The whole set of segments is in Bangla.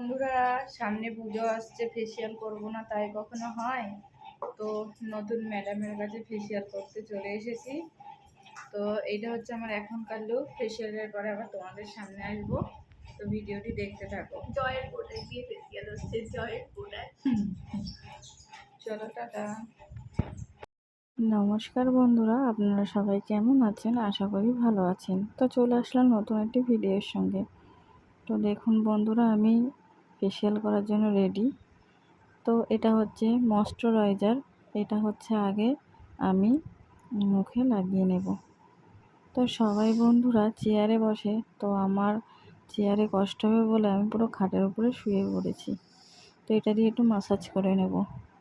বন্ধুরা সামনে পুজো আসছে ফেসিয়াল করব না তাই কখনো হয়? তো নতুন ম্যাডামের কাছে ফেসিয়াল করতে চলে এসেছি। তো এইটা হচ্ছে আমার এখনকার লুক ফেসিয়ালের পরে আবার তোমাদের সামনে আসব। তো ভিডিওটি দেখতে থাকো। জয়ের কোটায় দিয়ে ফেসিয়াল হচ্ছে জয়ের কোটায় চলো টাটা। নমস্কার বন্ধুরা আপনারা সবাই কেমন আছেন? আশা করি ভালো আছেন। তো চলে আসলাম নতুন একটি ভিডিওর সঙ্গে। তো দেখুন বন্ধুরা আমি ফেসিয়াল করার জন্য রেডি তো এটা হচ্ছে ময়শ্চারাইজার এটা হচ্ছে আগে আমি মুখে লাগিয়ে নেব। তো সবাই বন্ধুরা চেয়ারে বসে, তো আমার চেয়ারে কষ্ট হবে বলে আমি পুরো খাটের উপরে শুয়ে পড়েছি। তো এটা দিয়ে একটু মাসাজ করে নেব।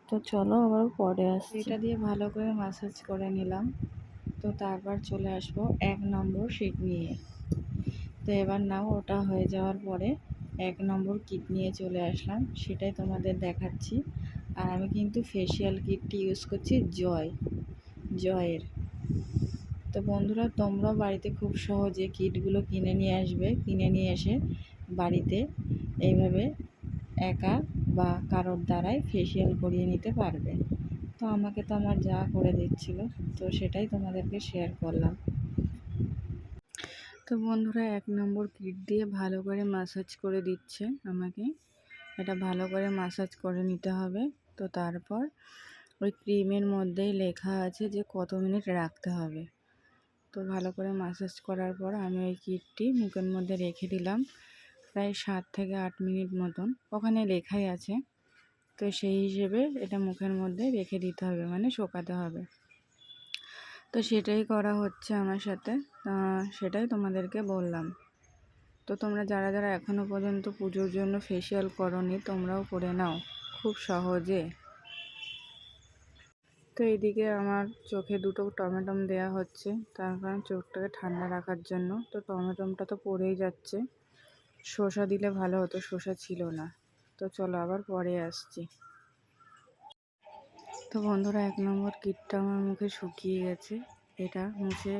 তো চলো আবার পরে আসছি। এটা দিয়ে ভালো করে মাসাজ করে নিলাম। তো তারপর চলে আসব এক নম্বর শিট নিয়ে। তো এবার নাও, ওটা হয়ে যাওয়ার পরে এক নম্বর কিট নিয়ে চলে আসলাম, সেটাই তোমাদের দেখাচ্ছি। আর আমি কিন্তু ফেসিয়াল কিটটি ইউজ করছি জয়, জয়ের। তো বন্ধুরা, তোমরাও বাড়িতে খুব সহজে কিটগুলো কিনে নিয়ে আসবে, কিনে নিয়ে এসে বাড়িতে এইভাবে একা বা কারোর দ্বারাই ফেসিয়াল করিয়ে নিতে পারবে। তো আমাকে তো আমার যা করে দিচ্ছিল, তো সেটাই তোমাদেরকে শেয়ার করলাম। তো বন্ধুরা এক নম্বর কিট দিয়ে ভালো করে মাসাজ করে দিচ্ছে আমাকে। এটা ভালো করে মাসাজ করে নিতে হবে। তো তারপর ওই ক্রিমের মধ্যেই লেখা আছে যে কত মিনিট রাখতে হবে। তো ভালো করে মাসাজ করার পর আমি ওই কিটটি মুখের মধ্যে রেখে দিলাম। প্রায় সাত থেকে আট মিনিট মতন ওখানে লেখাই আছে। তো সেই হিসেবে এটা মুখের মধ্যে রেখে দিতে হবে মানে শোকাতে হবে। তো সেটাই করা হচ্ছে আমার সাথে। সেটাই তোমাদেরকে বললাম। তো তোমরা যারা যারা এখনও পর্যন্ত পুজোর জন্য ফেসিয়াল করনি, তোমরাও করে নাও। খুব সহজে। তো এইদিকে আমার চোখে দুটো টমেটম দেয়া হচ্ছে। তার কারণ চোখটাকে ঠান্ডা রাখার জন্য। তো টমেটমটা তো পড়েই যাচ্ছে। শসা দিলে ভালো হতো, শসা ছিল না। তো চলো আবার পরে আসছি। তো বন্ধুরা, এক নম্বর কিটটা আমার মুখে শুকিয়ে গেছে। এটা মুছে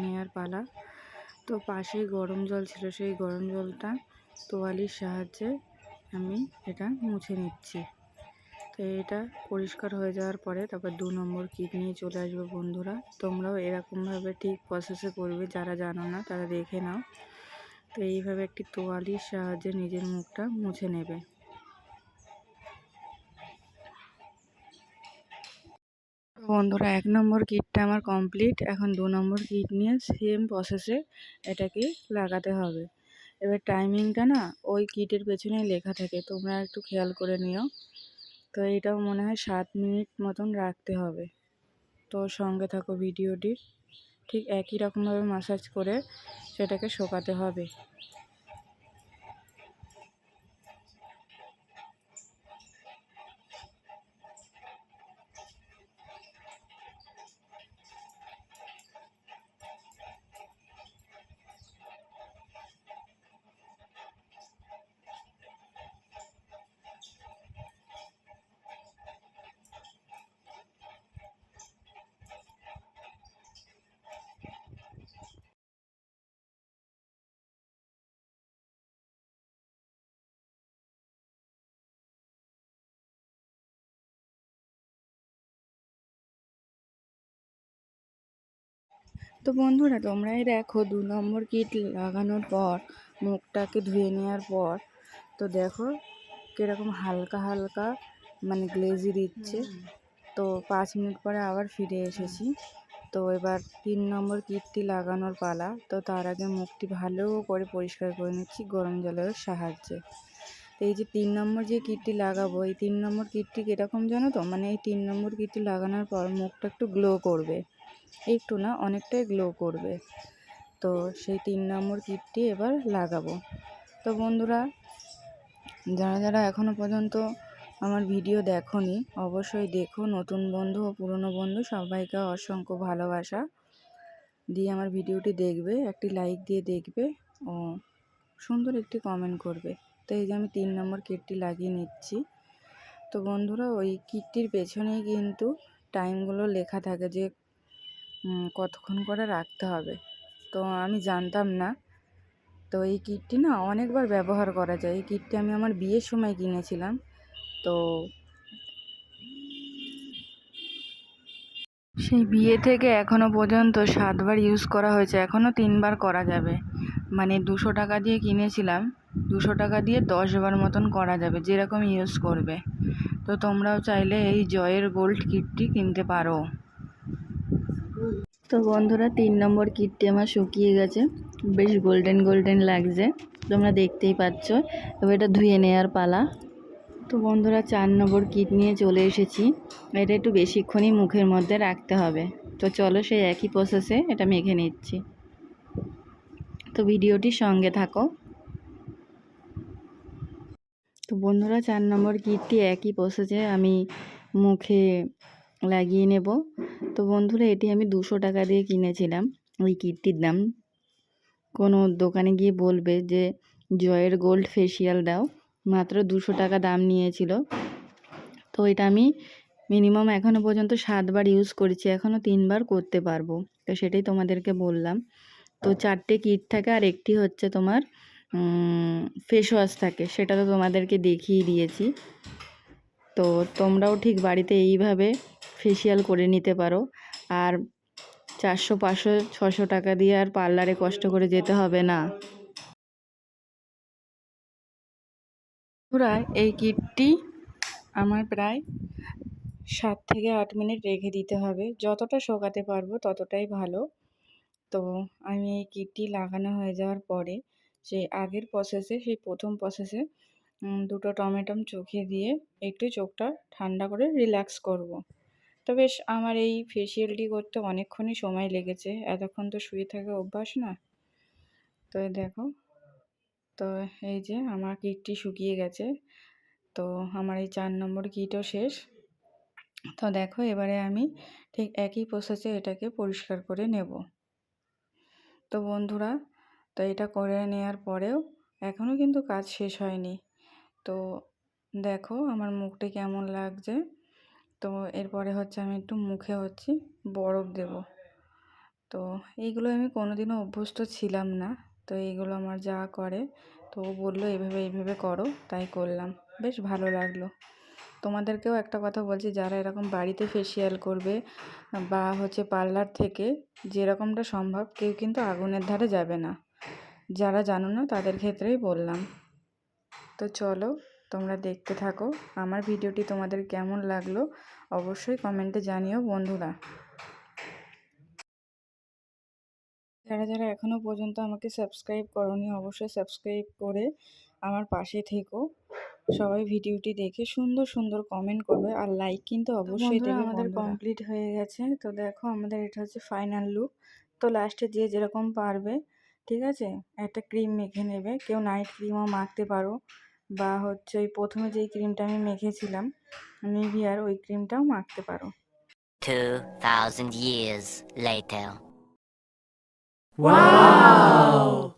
নেওয়ার পালা। তো পাশেই গরম জল ছিল, সেই গরম জলটা তোয়ালির সাহায্যে আমি এটা মুছে নিচ্ছি। তো এটা পরিষ্কার হয়ে যাওয়ার পরে তারপর দু নম্বর কিট নিয়ে চলে আসবে বন্ধুরা। তোমরাও এরকমভাবে ঠিক প্রসেসে করবে, যারা জানো না তারা দেখে নাও। তো এইভাবে একটি তোয়ালির সাহায্যে নিজের মুখটা মুছে নেবে। বন্ধুরা, এক নম্বর কিটটা আমার কমপ্লিট এখন দু নম্বর কিট নিয়ে সেম প্রসেসে এটাকে লাগাতে হবে। এবার টাইমিংটা না ওই কিটের পেছনেই লেখা থাকে, তোমরা একটু খেয়াল করে নিও। তো এটাও মনে হয় সাত মিনিট মতন রাখতে হবে। তো সঙ্গে থাকো ভিডিওটির ঠিক একই রকমভাবে মাসাজ করে সেটাকে শোকাতে হবে। তো বন্ধুরা তোমরাই দেখো দু নম্বর কিট লাগানোর পর মুখটাকে ধুয়ে নেওয়ার পর তো দেখো কীরকম হালকা হালকা মানে গ্লেজি দিচ্ছে। তো পাঁচ মিনিট পরে আবার ফিরে এসেছি। তো এবার তিন নম্বর কিটটি লাগানোর পালা তো তার আগে মুখটি ভালো করে পরিষ্কার করে নিচ্ছি গরম জলের সাহায্যে। এই যে তিন নম্বর যে কিটটি লাগাবো এই তিন নম্বর কিটটি কীরকম জানো তো? মানে এই তিন নম্বর কিটটি লাগানোর পর মুখটা একটু গ্লো করবে। একটু না অনেকটাই গ্লো করবে। তো সেই তিন নম্বর কিটটি এবার লাগাবো। তো বন্ধুরা, যারা যারা এখনও পর্যন্ত আমার ভিডিও দেখনি, অবশ্যই দেখো। নতুন বন্ধু ও পুরনো বন্ধু, সবাইকে অসংখ্য ভালোবাসা। দিয়ে আমার ভিডিওটি দেখবে, একটি লাইক দিয়ে দেখবে ও সুন্দর একটি কমেন্ট করবে। তো এই যে আমি তিন নম্বর কিটটি লাগিয়ে নিচ্ছি। তো বন্ধুরা, ওই কিটটির পেছনেই কিন্তু টাইমগুলো লেখা থাকে যে কতক্ষণ করে রাখতে হবে? তো আমি জানতাম না। তো এই কিটটি না অনেকবার ব্যবহার করা যায়। এই কিটটি আমি আমার বিয়ের সময় কিনেছিলাম। তো সেই বিয়ে থেকে এখনও পর্যন্ত সাতবার ইউজ করা হয়েছে। এখনও তিনবার করা যাবে। মানে দুশো টাকা দিয়ে কিনেছিলাম। দুশো টাকা দিয়ে দশবার মতন করা যাবে, যেরকম ইউজ করবে। তো তোমরাও চাইলে এই জয়ের গোল্ড কিটটি কিনতে পারো। তো বন্ধুরা, তিন নম্বর কিটটি আমার শুকিয়ে গেছে। বেশ গোল্ডেন গোল্ডেন লাগছে, তোমরা দেখতেই পাচ্ছ। এবার এটা ধুয়ে নেওয়ার পালা। তো বন্ধুরা, চার নম্বর কিট নিয়ে চলে এসেছি। এটা একটু বেশিক্ষণই মুখের মধ্যে রাখতে হবে। তো চলো সেই একই প্রসেসে এটা মেখে নিচ্ছি। তো ভিডিওটির সঙ্গে থাকো। তো বন্ধুরা, চার নম্বর কিটটি একই প্রসেসে আমি মুখে লাগিয়ে নেব। তো বন্ধুরা, এটি আমি দুশো টাকা দিয়ে কিনেছিলাম। ওই কিটটির দাম। কোনো দোকানে গিয়ে বলবে যে, জয়ের গোল্ড ফেসিয়াল দাও। মাত্র দুশো টাকা দাম নিয়েছিল। তো এটা আমি মিনিমাম এখনও পর্যন্ত সাতবার ইউজ করেছি। এখনও তিনবার করতে পারব। তো সেটাই তোমাদেরকে বললাম। তো চারটে কিট থাকে আর একটি হচ্ছে তোমার ফেস ওয়াশ থাকে। সেটা তো তোমাদেরকে দেখিয়ে দিয়েছি। তো তোমরাও ঠিক বাড়িতে এইভাবে ফেসিয়াল করে নিতে পারো। আর চারশো, পাঁচশো ছশো টাকা দিয়ে আর পার্লারে কষ্ট করে যেতে হবে না। পুরায় এই কিটটি আমার প্রায় সাত থেকে আট মিনিট রেখে দিতে হবে। যতটা শোকাতে পারব ততটাই ভালো। তো আমি এই কিটটি লাগানো হয়ে যাওয়ার পরে সেই আগের প্রসেসে সেই প্রথম প্রসেসে দুটো টমেটম চোখে দিয়ে একটু চোখটা ঠান্ডা করে রিল্যাক্স করব। তো বেশ আমার এই ফেসিয়ালটি করতে অনেকক্ষণই সময় লেগেছে। এতক্ষণ তো শুয়ে থাকা অভ্যাস না। তো দেখো, তো এই যে আমার কিটটি শুকিয়ে গেছে। তো আমার এই চার নম্বর কিটও শেষ। তো দেখো, এবারে আমি ঠিক একই প্রসেসে এটাকে পরিষ্কার করে নেব। তো বন্ধুরা, তো এটা করে নেওয়ার পরেও এখনও কিন্তু কাজ শেষ হয়নি। তো দেখো, আমার মুখটা কেমন লাগছে। তো এরপরে হচ্ছে আমি একটু মুখে হচ্ছে, বরফ দেব। তো এইগুলো আমি কোনোদিনও অভ্যস্ত ছিলাম না। তো এইগুলো আমার যা করে, তো ও বলল এইভাবে এইভাবে করো। তাই করলাম। বেশ ভালো লাগল। তোমাদেরকেও একটা কথা বলছি, যারা এরকম বাড়িতে ফেসিয়াল করবে বা হচ্ছে পার্লার থেকে যেরকমটা সম্ভব, কেউ কিন্তু আগুনের ধারে যাবে না। যারা জানো না, তাদের ক্ষেত্রেই বললাম। তো চলো তোমরা দেখতে থাকো আমার ভিডিওটি তোমাদের কেমন লাগল অবশ্যই কমেন্টে জানিও বন্ধুরা। যারা যারা এখনও পর্যন্ত আমাকে সাবস্ক্রাইব করনি অবশ্যই সাবস্ক্রাইব করে আমার পাশে থেকো। সবাই ভিডিওটি দেখে সুন্দর সুন্দর কমেন্ট করবে আর লাইক কিন্তু অবশ্যই দেবে আমাদের কমপ্লিট হয়ে গেছে। তো দেখো আমাদের এটা হচ্ছে ফাইনাল লুক তো লাস্টে যে যেরকম পারবে ঠিক আছে? একটা ক্রিম মেখে নেবে। কেউ নাইট ক্রিমও মাখতে পারো। বা হচ্ছে ওই প্রথমে যেই ক্রিমটা আমি মেখেছিলাম নিভিয়ার ওই ক্রিমটাও মাখতে পারো 2,000 years later. Wow!